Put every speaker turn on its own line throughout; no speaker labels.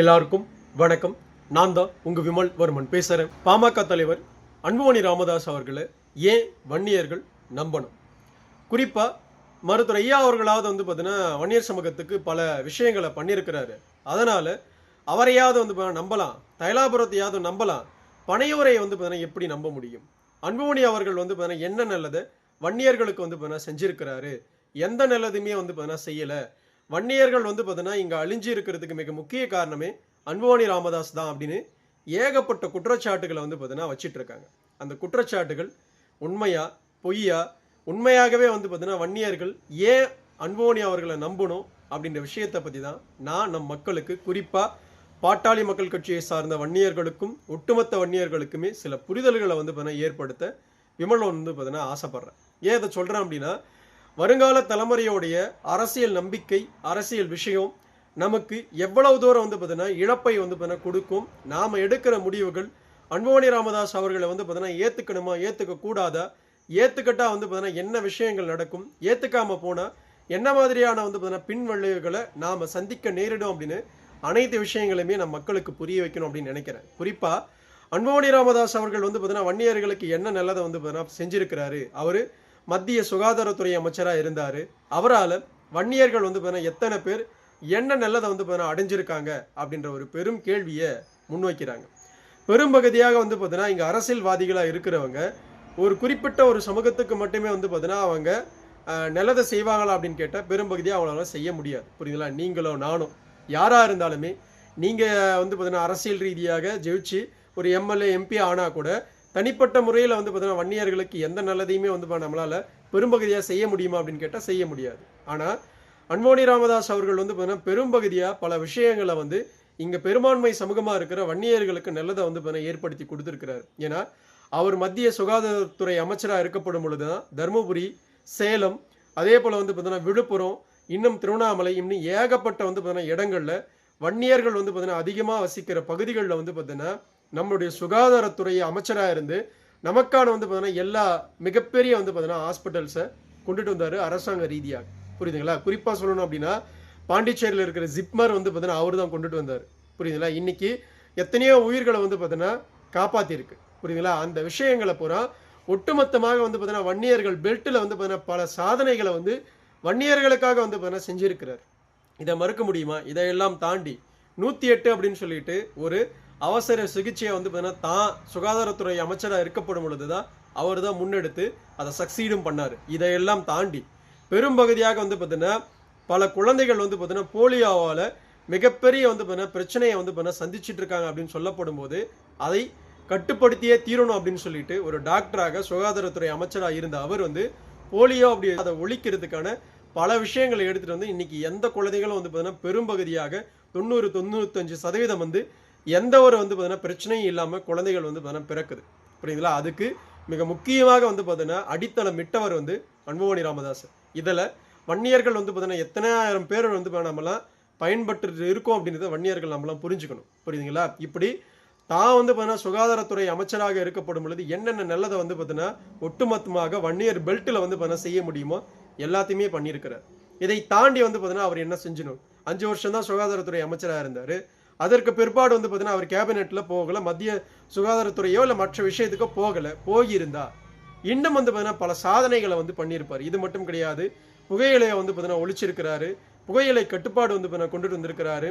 எல்லாருக்கும் வணக்கம். நான் தான் உங்கள் விமல் வர்மன். பேசுகிறேன் பாமக தலைவர் அன்புமணி ராமதாஸ் அவர்களை ஏன் வன்னியர்கள் நம்பணும்? குறிப்பாக மருத்துவர் ஐயா அவர்களாவது வந்து பார்த்தீங்கன்னா வன்னியர் சமூகத்துக்கு பல விஷயங்களை பண்ணியிருக்கிறாரு. அதனால் அவரையாவது வந்து நம்பலாம். தைலாபுரத்தையாவது நம்பலாம். பனையூரை வந்து பார்த்தீங்கன்னா எப்படி நம்ப முடியும்? அன்புமணி அவர்கள் வந்து பார்த்தீங்கன்னா என்ன நல்லதை? வன்னியர்களுக்கு வந்து பார்த்தீங்கன்னா செஞ்சிருக்கிறாரு. எந்த நல்லதுமே வந்து பார்த்தீங்கன்னா செய்யலை. வன்னியர்கள் வந்து பார்த்தீங்கன்னா இங்கே அழிஞ்சு இருக்கிறதுக்கு மிக முக்கிய காரணமே அன்புவாணி ராமதாஸ் தான் அப்படின்னு ஏகப்பட்ட குற்றச்சாட்டுகளை வந்து பார்த்தீங்கன்னா வச்சிட்டு இருக்காங்க அந்த குற்றச்சாட்டுகள் உண்மையா பொய்யா உண்மையாகவே வந்து பார்த்தீங்கன்னா வன்னியர்கள் ஏன் அன்புவாணி அவர்களை நம்பணும் அப்படின்ற விஷயத்தை பற்றி தான் நான் நம் மக்களுக்கு குறிப்பாக பாட்டாளி மக்கள் கட்சியை சார்ந்த வன்னியர்களுக்கும் ஒட்டுமொத்த வன்னியர்களுக்குமே சில புரிதல்களை வந்து பார்த்தீங்கன்னா ஏற்படுத்த விமலன் வந்து பார்த்தீங்கன்னா ஆசைப்படுறேன். ஏன் இதை சொல்கிறேன் அப்படின்னா வருங்கால தலைமுறையோடைய அரசியல் நம்பிக்கை அரசியல் விஷயம் நமக்கு எவ்வளவு தூரம் வந்து பார்த்தீங்கன்னா இழப்பை வந்து பார்த்தீங்கன்னா கொடுக்கும். நாம் எடுக்கிற முடிவுகள் அன்புமணி ராமதாஸ் அவர்களை வந்து பார்த்தீங்கன்னா ஏற்றுக்கணுமா ஏற்றுக்க கூடாதா? ஏற்றுக்கட்டா வந்து பார்த்தீங்கன்னா என்ன விஷயங்கள் நடக்கும்? ஏற்றுக்காம போனால் என்ன மாதிரியான வந்து பார்த்தீங்கன்னா பின் விளைவுகளை நாம் சந்திக்க நேரிடும் அப்படின்னு அனைத்து விஷயங்களையுமே நம் மக்களுக்கு புரிய வைக்கணும் அப்படின்னு நினைக்கிறேன். குறிப்பாக அன்புமணி ராமதாஸ் அவர்கள் வந்து பார்த்தீங்கன்னா வன்னியர்களுக்கு என்ன நல்லதை வந்து பார்த்தீங்கன்னா செஞ்சுருக்கிறாரு? அவர் மத்திய சுகாதாரத்துறை அமைச்சராக இருந்தார். அவரால் வன்னியர்கள் வந்து பார்த்தீங்கன்னா எத்தனை பேர் என்ன நல்லதை வந்து பார்த்தீங்கன்னா அடைஞ்சிருக்காங்க அப்படின்ற ஒரு பெரும் கேள்வியை முன்வைக்கிறாங்க. பெரும்பகுதியாக வந்து பார்த்தீங்கன்னா இங்கே அரசியல்வாதிகளாக இருக்கிறவங்க ஒரு குறிப்பிட்ட ஒரு சமூகத்துக்கு மட்டுமே வந்து பார்த்தீங்கன்னா அவங்க நல்லதை செய்வாங்களா அப்படின்னு கேட்டால் பெரும்பகுதியாக அவங்களால செய்ய முடியாது. புரியுதுங்களா? நீங்களோ நானும் யாராக இருந்தாலுமே நீங்கள் வந்து பார்த்தீங்கன்னா அரசியல் ரீதியாக ஜெயிச்சு ஒரு எம்எல்ஏ எம்பி ஆனால் கூட தனிப்பட்ட முறையில் வந்து பார்த்தீங்கன்னா வன்னியர்களுக்கு எந்த நல்லதையுமே வந்து நம்மளால் பெரும்பகுதியாக செய்ய முடியுமா அப்படின்னு கேட்டால் செய்ய முடியாது. ஆனால் அன்மோனி ராமதாஸ் அவர்கள் வந்து பார்த்தீங்கன்னா பெரும்பகுதியாக பல விஷயங்களை வந்து இங்கே பெரும்பான்மை சமூகமாக இருக்கிற வன்னியர்களுக்கு நல்லதை வந்து பார்த்தீங்கன்னா ஏற்படுத்தி கொடுத்துருக்கிறார். ஏன்னா அவர் மத்திய சுகாதாரத்துறை அமைச்சராக இருக்கப்படும் பொழுது தான் தருமபுரி சேலம் அதே போல் வந்து பார்த்தீங்கன்னா விழுப்புரம் இன்னும் திருவண்ணாமலை இன்னும் ஏகப்பட்ட வந்து பார்த்தீங்கன்னா இடங்களில் வன்னியர்கள் வந்து பார்த்தீங்கன்னா அதிகமாக வசிக்கிற பகுதிகளில் வந்து பார்த்தீங்கன்னா நம்மளுடைய சுகாதாரத்துறை அமைச்சராக இருந்து நமக்கான வந்து பார்த்தீங்கன்னா எல்லா மிகப்பெரிய வந்து பார்த்தீங்கன்னா ஹாஸ்பிட்டல்ஸை கொண்டுட்டு வந்தார் அரசாங்க ரீதியாக. புரியுதுங்களா? குறிப்பாக சொல்லணும் அப்படின்னா பாண்டிச்சேரியில் இருக்கிற ஜிப்மர் வந்து பார்த்தீங்கன்னா அவர் தான் கொண்டுட்டு வந்தார். புரியுதுங்களா? இன்னைக்கு எத்தனையோ உயிர்களை வந்து பார்த்தீங்கன்னா காப்பாற்றிருக்கு புரியுதுங்களா? அந்த விஷயங்களை பூரா ஒட்டுமொத்தமாக வந்து பார்த்தீங்கன்னா வன்னியர்கள் பெல்ட்டில் வந்து பார்த்தீங்கன்னா பல சாதனைகளை வந்து வன்னியர்களுக்காக வந்து பார்த்தீங்கன்னா செஞ்சிருக்கிறார். இதை மறுக்க முடியுமா? இதையெல்லாம் தாண்டி நூற்றி எட்டு அப்படின்னு சொல்லிட்டு ஒரு அவசர சிகிச்சையை வந்து பார்த்தீங்கன்னா தான் சுகாதாரத்துறை அமைச்சராக இருக்கப்படும் பொழுது தான் அவர் தான் முன்னெடுத்து அதை சக்சீடும் பண்ணார். இதையெல்லாம் தாண்டி பெரும்பகுதியாக வந்து பார்த்தீங்கன்னா பல குழந்தைகள் வந்து பார்த்தீங்கன்னா போலியோவால் மிகப்பெரிய வந்து பார்த்தீங்கன்னா பிரச்சனையை வந்து பார்த்தீங்கன்னா சந்திச்சிட்டு இருக்காங்க அப்படின்னு சொல்லப்படும் போது அதை கட்டுப்படுத்தியே தீரணும் அப்படின்னு சொல்லிட்டு ஒரு டாக்டராக சுகாதாரத்துறை அமைச்சராக இருந்த அவர் வந்து போலியோ அப்படி அதை ஒழிக்கிறதுக்கான பல விஷயங்களை எடுத்துகிட்டு வந்து இன்னைக்கு எந்த குழந்தைகளும் வந்து பார்த்தீங்கன்னா பெரும்பகுதியாக தொண்ணூறு தொண்ணூத்தஞ்சு சதவீதம் வந்து எந்த ஒரு வந்து பார்த்தீங்கன்னா பிரச்சனையும் இல்லாமல் குழந்தைகள் வந்து பார்த்தீங்கன்னா பிறக்குது. புரியுதுங்களா? அதுக்கு மிக முக்கியமாக வந்து பார்த்தீங்கன்னா அடித்தளம் மிட்டவர் வந்து அன்புமணி ராமதாஸ் இதில் வன்னியர்கள் வந்து பார்த்தீங்கன்னா எத்தனாயிரம் பேர் வந்து நம்மலாம் பயன்பட்டு இருக்கோம் அப்படின்றத வன்னியர்கள் நம்மளாம் புரிஞ்சுக்கணும். புரியுதுங்களா? இப்படி தான் வந்து பார்த்தீங்கன்னா சுகாதாரத்துறை அமைச்சராக இருக்கப்படும் பொழுது என்னென்ன நல்லதை வந்து பார்த்தீங்கன்னா ஒட்டுமொத்தமாக வன்னியர் பெல்ட்டில் வந்து பார்த்தீங்கன்னா செய்ய முடியுமோ எல்லாத்தையுமே பண்ணியிருக்கிறார். இதை தாண்டி வந்து பார்த்தீங்கன்னா அவர் என்ன செஞ்சணும் அஞ்சு வருஷம் தான் சுகாதாரத்துறை அமைச்சராக இருந்தார். அதற்கு பிற்பாடு வந்து பார்த்தீங்கன்னா அவர் கேபினெட்டில் போகலை மத்திய சுகாதாரத்துறையோ இல்லை மற்ற விஷயத்துக்கோ போகலை போகியிருந்தா இன்னும் வந்து பார்த்தீங்கன்னா பல சாதனைகளை வந்து பண்ணியிருப்பார். இது மட்டும் கிடையாது. புகையிலையை வந்து பார்த்தீங்கன்னா ஒழிச்சிருக்கிறாரு. புகையிலை கட்டுப்பாடு வந்து பார்த்தீங்கன்னா கொண்டுட்டு வந்திருக்கிறாரு.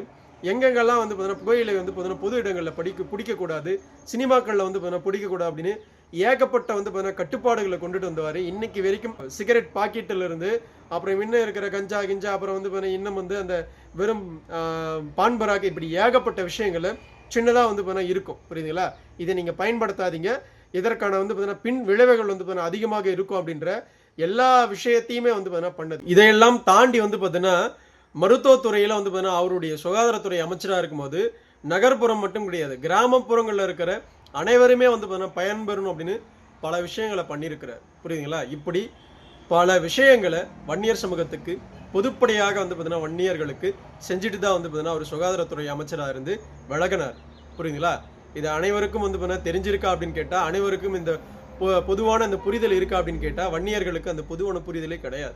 எங்கெங்கெல்லாம் வந்து பார்த்தீங்கன்னா புகையிலை வந்து பார்த்தீங்கன்னா பொது இடங்களில் படிக்க பிடிக்கக்கூடாது சினிமாக்களில் வந்து பார்த்தீங்கன்னா பிடிக்கக்கூடாது அப்படின்னு ஏகப்பட்ட வந்து பார்த்தீங்கன்னா கட்டுப்பாடுகளை கொண்டுட்டு வந்தவார். இன்னைக்கு வரைக்கும் சிகரெட் பாக்கெட்டில் இருந்து அப்புறம் இன்னும் இருக்கிற கஞ்சா கிஞ்சா அப்புறம் வந்து பார்த்தீங்கன்னா இன்னும் வந்து அந்த வெறும் பான்பராக பான் பராக்கு இப்படி ஏகப்பட்ட விஷயங்களை சின்னதாக வந்து பார்த்தீங்கன்னா இருக்கும் புரியுதுங்களா? இதை நீங்கள் பயன்படுத்தாதீங்க. இதற்கான வந்து பார்த்தீங்கன்னா பின் விளைவுகள் வந்து பார்த்தீங்கன்னா அதிகமாக இருக்கும் அப்படின்ற எல்லா விஷயத்தையுமே வந்து பார்த்தீங்கன்னா பண்ணது. இதையெல்லாம் தாண்டி வந்து பார்த்தீங்கன்னா மருத்துவத்துறையில் வந்து பார்த்தீங்கன்னா அவருடைய சுகாதாரத்துறை அமைச்சராக இருக்கும்போது நகர்ப்புறம் மட்டும் கிடையாது கிராமப்புறங்களில் இருக்கிற அனைவருமே வந்து பார்த்தீங்கன்னா பயன்பெறணும் அப்படின்னு பல விஷயங்களை பண்ணியிருக்கிறார் புரியுதுங்களா? இப்படி பல விஷயங்களை வன்னியர் சமூகத்துக்கு பொதுப்படையாக வந்து பார்த்தீங்கன்னா வன்னியர்களுக்கு செஞ்சுட்டு தான் வந்து பார்த்தீங்கன்னா அவர் சுகாதாரத்துறை அமைச்சராக இருந்து விலகினார் புரியுதுங்களா? இது அனைவருக்கும் வந்து பார்த்தீங்கன்னா தெரிஞ்சிருக்கா அப்படின்னு கேட்டால் அனைவருக்கும் இந்த பொ- பொதுவான அந்த புரிதல் இருக்கா அப்படின்னு கேட்டால் வன்னியர்களுக்கு அந்த பொதுவான புரிதலே கிடையாது.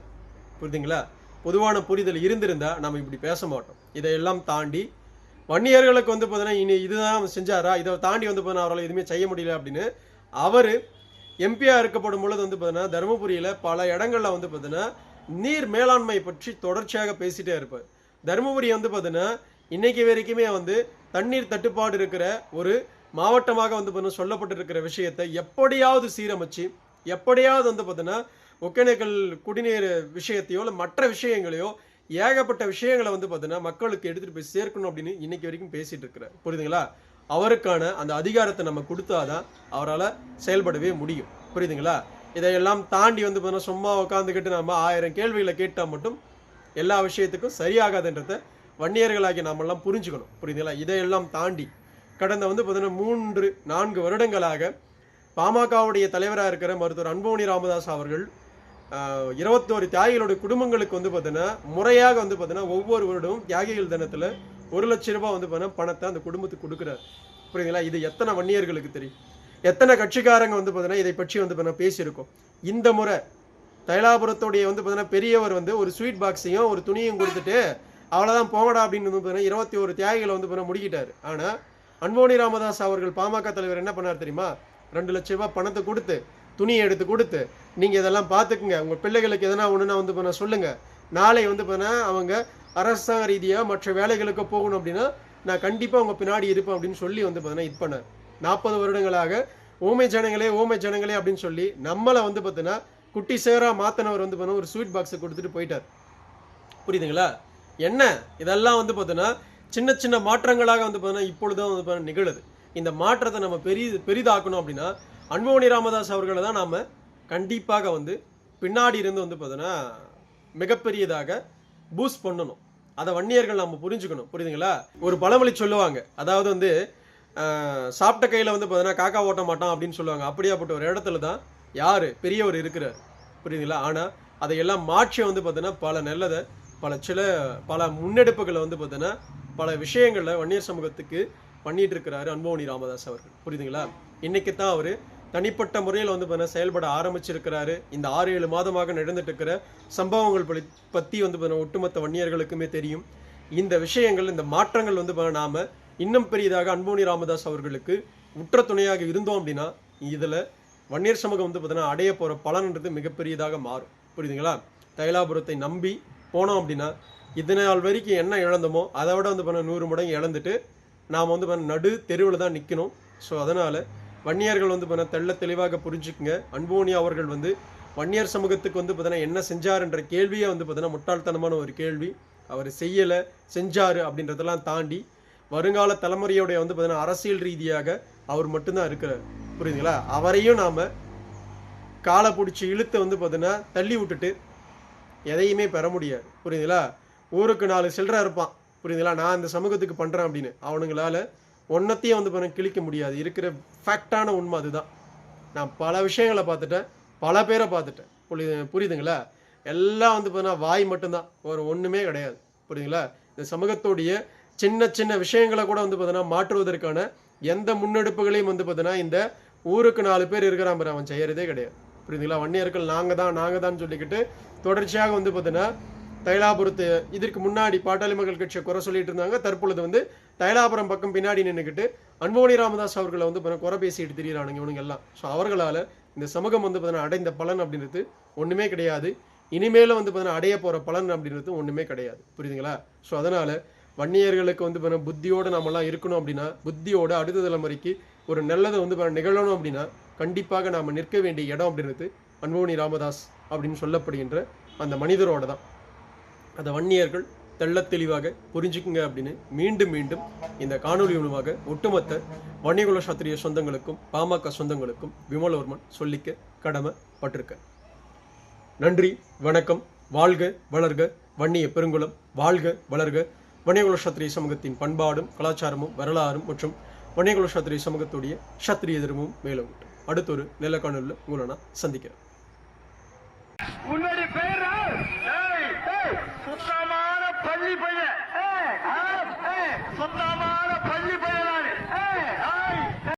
புரியுதுங்களா? பொதுவான புரிதல் இருந்திருந்தால் நம்ம இப்படி பேச மாட்டோம். இதையெல்லாம் தாண்டி வன்னியர்களுக்கு வந்து பார்த்தீங்கன்னா இனி இதுதான் செஞ்சாரா? இதை தாண்டி வந்து பார்த்தீங்கன்னா அவரால் எதுவுமே செய்ய முடியல அப்படின்னு அவர் எம்பியாக இருக்கப்படும் பொழுது வந்து பார்த்தீங்கன்னா தருமபுரியில் பல இடங்களில் வந்து பார்த்தீங்கன்னா நீர் மேலாண்மை பற்றி தொடர்ச்சியாக பேசிட்டே இருப்பார் தருமபுரி வந்து பார்த்தீங்கன்னா இன்னைக்கு வரைக்குமே வந்து தண்ணீர் தட்டுப்பாடு இருக்கிற ஒரு மாவட்டமாக வந்து பார்த்தீங்கன்னா சொல்லப்பட்டிருக்கிற விஷயத்தை எப்படியாவது சீரமைச்சு எப்படியாவது வந்து பார்த்தீங்கன்னா ஒகேனக்கல் குடிநீர் விஷயத்தையோ இல்லை மற்ற விஷயங்களையோ ஏகப்பட்ட விஷயங்களை வந்து பார்த்தீங்கன்னா மக்களுக்கு எடுத்துகிட்டு போய் சேர்க்கணும் அப்படின்னு இன்னைக்கு வரைக்கும் பேசிகிட்டு இருக்கிறார் புரியுதுங்களா? அவருக்கான அந்த அதிகாரத்தை நம்ம கொடுத்தாதான் அவரால் செயல்படவே முடியும். புரியுதுங்களா? இதையெல்லாம் தாண்டி வந்து பார்த்தீங்கன்னா சும்மா உட்காந்துக்கிட்டு நம்ம ஆயிரம் கேள்விகளை கேட்டால் மட்டும் எல்லா விஷயத்துக்கும் சரியாகாதுன்றத வன்னியர்களாகி நாமெல்லாம் புரிஞ்சுக்கணும். புரியுதுங்களா? இதையெல்லாம் தாண்டி கடந்த வந்து பார்த்தீங்கன்னா மூன்று நான்கு வருடங்களாக பாமகவுடைய தலைவராக இருக்கிற மருத்துவர் அன்புமணி ராமதாஸ் அவர்கள் இருபத்தோரு தியாகிகளுடைய குடும்பங்களுக்கு வந்து பார்த்தீங்கன்னா முறையாக வந்து பார்த்தீங்கன்னா ஒவ்வொரு வருடமும் தியாகிகள் தினத்தில் ஒரு லட்ச ரூபாய் வந்து பார்த்தீங்கன்னா பணத்தை அந்த குடும்பத்துக்கு கொடுக்குறாரு. புரியுதுங்களா? இது எத்தனை வன்னியர்களுக்கு தெரியும்? எத்தனை கட்சிக்காரங்க வந்து பார்த்தீங்கன்னா இதை பற்றி வந்து பார்த்தீங்கன்னா பேசியிருக்கோம். இந்த முறை தைலாபுரத்துடைய வந்து பார்த்தீங்கன்னா பெரியவர் வந்து ஒரு ஸ்வீட் பாக்ஸையும் ஒரு துணியும் கொடுத்துட்டு அவ்வளோதான் போங்கடா அப்படின்னு வந்து பார்த்தீங்கன்னா இருபத்தி ஒரு தியாகிகளை வந்து பார்த்தீங்கன்னா முடிக்கிட்டார். ஆனால் அன்போனி ராமதாஸ் அவர்கள் பாமக தலைவர் என்ன பண்ணார் தெரியுமா? ரெண்டு லட்ச ரூபாய் பணத்தை கொடுத்து துணியை எடுத்து கொடுத்து நீங்கள் இதெல்லாம் பார்த்துக்குங்க உங்கள் பிள்ளைகளுக்கு எதனா ஒன்றுனா வந்து பண்ண சொல்லுங்கள் நாளை வந்து பண்ண அவங்க அரசாங்க ரீதியாக மற்ற வேலைகளுக்கு போகணும் அப்படின்னா நான் கண்டிப்பாக உங்கள் பின்னாடி இருப்பேன் அப்படின்னு சொல்லி வந்து பார்த்தீங்கன்னா இது பண்ணார். நாற்பது வருடங்களாக ஊமை ஜனங்களே ஊமை ஜனங்களே அப்படின்னு சொல்லி நம்மளை வந்து பார்த்தீங்கன்னா குட்டி சேராக மாத்தினவர் வந்து பார்த்தீங்கன்னா ஒரு ஸ்வீட் பாக்ஸை கொடுத்துட்டு போயிட்டார். புரியுதுங்களா? என்ன? இதெல்லாம் வந்து பார்த்தீங்கன்னா சின்ன சின்ன மாற்றங்களாக வந்து பார்த்தீங்கன்னா இப்பொழுதுதான் வந்து பார்த்தீங்கன்னா நிகழுது. இந்த மாற்றத்தை நம்ம பெரிய பெரிதாக்கணும் அப்படின்னா அன்புமணி ராமதாஸ் அவர்களை தான் நாம் கண்டிப்பாக வந்து பின்னாடி இருந்து வந்து பார்த்தீங்கன்னா மிகப்பெரியதாக பூஸ்ட் பண்ணணும். அதை வன்னியர்கள் நம்ம புரிஞ்சுக்கணும். புரியுதுங்களா? ஒரு பழமொழி சொல்லுவாங்க. அதாவது வந்து சாப்பிட்ட கையில் வந்து பார்த்தீங்கன்னா காக்கா ஓட்ட மாட்டான் அப்படின்னு சொல்லுவாங்க. அப்படியாப்பட்ட ஒரு இடத்துல தான் யார் பெரியவர் இருக்கிறார். புரியுதுங்களா? ஆனால் அதையெல்லாம் மாற்றி வந்து பார்த்தீங்கன்னா பல நல்லதை பல சில பல முன்னெடுப்புகளை வந்து பார்த்தீங்கன்னா பல விஷயங்களில் வன்னியர் சமூகத்துக்கு பண்ணிட்டு இருக்கிறாரு அன்பவனி ராமதாஸ் அவர்கள். புரியுதுங்களா? இன்னைக்கு தான் அவர் தனிப்பட்ட முறையில் வந்து பார்த்தீங்கன்னா செயல்பட ஆரம்பிச்சிருக்கிறாரு. இந்த ஆறு ஏழு மாதமாக நடந்துட்டு இருக்கிற சம்பவங்கள் பற்றி பற்றி வந்து பார்த்தீங்கன்னா ஒட்டுமொத்த வன்னியர்களுக்குமே தெரியும். இந்த விஷயங்கள் இந்த மாற்றங்கள் வந்து பார்த்தீங்கன்னா நாம இன்னும் பெரியதாக அன்புமணி ராமதாஸ் அவர்களுக்கு உற்ற துணையாக இருந்தோம் அப்படின்னா இதில் வன்னியர் சமூகம் வந்து பார்த்தீங்கன்னா அடைய போகிற பலன்ன்றது மிகப்பெரியதாக மாறும். புரியுதுங்களா? தைலாபுரத்தை நம்பி போனோம் அப்படின்னா இது நாள் வரைக்கும் என்ன இழந்தோமோ அதை விட வந்து பண்ண நூறு மடங்கு இழந்துட்டு நாம் வந்து பண்ண நடு தெருவில் தான் நிற்கணும் ஸோ அதனால் வன்னியர்கள் வந்து பண்ண தெள்ள தெளிவாக புரிஞ்சுக்குங்க. அன்போனி அவர்கள் வந்து வன்னியர் சமூகத்துக்கு வந்து பார்த்தீங்கன்னா என்ன செஞ்சாருன்ற கேள்வியே வந்து பார்த்தீங்கன்னா முட்டாள்தனமான ஒரு கேள்வி. அவர் செய்யலை செஞ்சார் அப்படின்றதெல்லாம் தாண்டி வருங்கால தலைமுறையோடைய வந்து பார்த்தீங்கன்னா அரசியல் ரீதியாக அவர் மட்டும்தான் இருக்கிறார். புரியுதுங்களா? அவரையும் நாம் காலை பிடிச்சி இழுத்து வந்து பார்த்தீங்கன்னா தள்ளி விட்டுட்டு எதையுமே பெற முடியாது. புரியுதுங்களா? ஊருக்கு நாலு சில்லறை இருப்பான். புரியுதுங்களா? நான் இந்த சமூகத்துக்கு பண்ணுறேன் அப்படின்னு. அவனுங்களால ஒன்றத்தையும் வந்து பண்ண கிழிக்க முடியாது. இருக்கிற ஃபேக்டான உண்மை அதுதான். நான் பல விஷயங்களை பார்த்துட்டேன். பல பேரை பார்த்துட்டேன். புரியுது புரியுதுங்களா? எல்லாம் வந்து பார்த்தீங்கன்னா வாய் மட்டும்தான். ஒரு ஒன்றுமே கிடையாது. புரியுதுங்களா? இந்த சமூகத்துடைய சின்ன சின்ன விஷயங்களை கூட வந்து பார்த்தீங்கன்னா மாற்றுவதற்கான எந்த முன்னெடுப்புகளையும் வந்து பார்த்தீங்கன்னா இந்த ஊருக்கு நாலு பேர் இருக்கிறான் பாரு அவன் செய்கிறதே கிடையாது. புரியுதுங்களா? வன்னியர்கள் நாங்கள் தான் நாங்கள் தான் சொல்லிக்கிட்டு தொடர்ச்சியாக வந்து பார்த்தீங்கன்னா தைலாபுரத்து இதற்கு முன்னாடி பாட்டாளி மக்கள் கட்சியை குறை சொல்லிட்டு இருந்தாங்க. தற்பொழுது வந்து தைலாபுரம் பக்கம் பின்னாடி நின்றுக்கிட்டு அன்போனி ராமதாஸ் அவர்களை வந்து பார்த்தீங்கன்னா குறை பேசிட்டு திரியிறானுங்க இவனுங்க எல்லாம். ஸோ அவர்களால் இந்த சமூகம் வந்து பார்த்தீங்கன்னா அடைந்த பலன் அப்படின்றது ஒன்றுமே கிடையாது. இனிமேலும் வந்து பார்த்தீங்கன்னா அடைய போகிற பலன் அப்படின்றது ஒன்றுமே கிடையாது. புரியுதுங்களா? ஸோ அதனால் வன்னியர்களுக்கு வந்து பார்த்தீங்கன்னா புத்தியோடு நம்மலாம் இருக்கணும் அப்படின்னா புத்தியோட அடுத்த தலைமுறைக்கு ஒரு நல்லதை வந்து நிகழணும் அப்படின்னா கண்டிப்பாக நாம் நிற்க வேண்டிய இடம் அப்படின்றது அன்போனி ராமதாஸ் அப்படின்னு சொல்லப்படுகின்ற அந்த மனிதரோட தான். அந்த வன்னியர்கள் தெள்ள தெளிவாக புரிஞ்சுக்குங்க அப்படின்னு மீண்டும் மீண்டும் இந்த காணொலி மூலமாக ஒட்டுமொத்த வன்னியகுல சாத்திரிய சொந்தங்களுக்கும் பாமக சொந்தங்களுக்கும் விமலவர்மன் சொல்லிக்க கடமைப்பட்டிருக்க. நன்றி வணக்கம் வாழ்க வளர்க வன்னிய பெருங்குளம் வாழ்க வளர்க வன்னியகுல சத்திரிய சமூகத்தின் பண்பாடும் கலாச்சாரமும் வரலாறும் மற்றும் வன்னியகுல சத்திரிய சமூகத்துடைய சத்திரிய தர்மமும் மேலும் அடுத்த ஒரு நல்ல காணொலியில் உங்களை நான் சந்திக்கிறேன்.
பேர்? சுத்தமான பள்ளி பையன். ஏய், ஆ, ஏய், சுத்தமான பள்ளி பையன் நானு. ஏய், ஆ,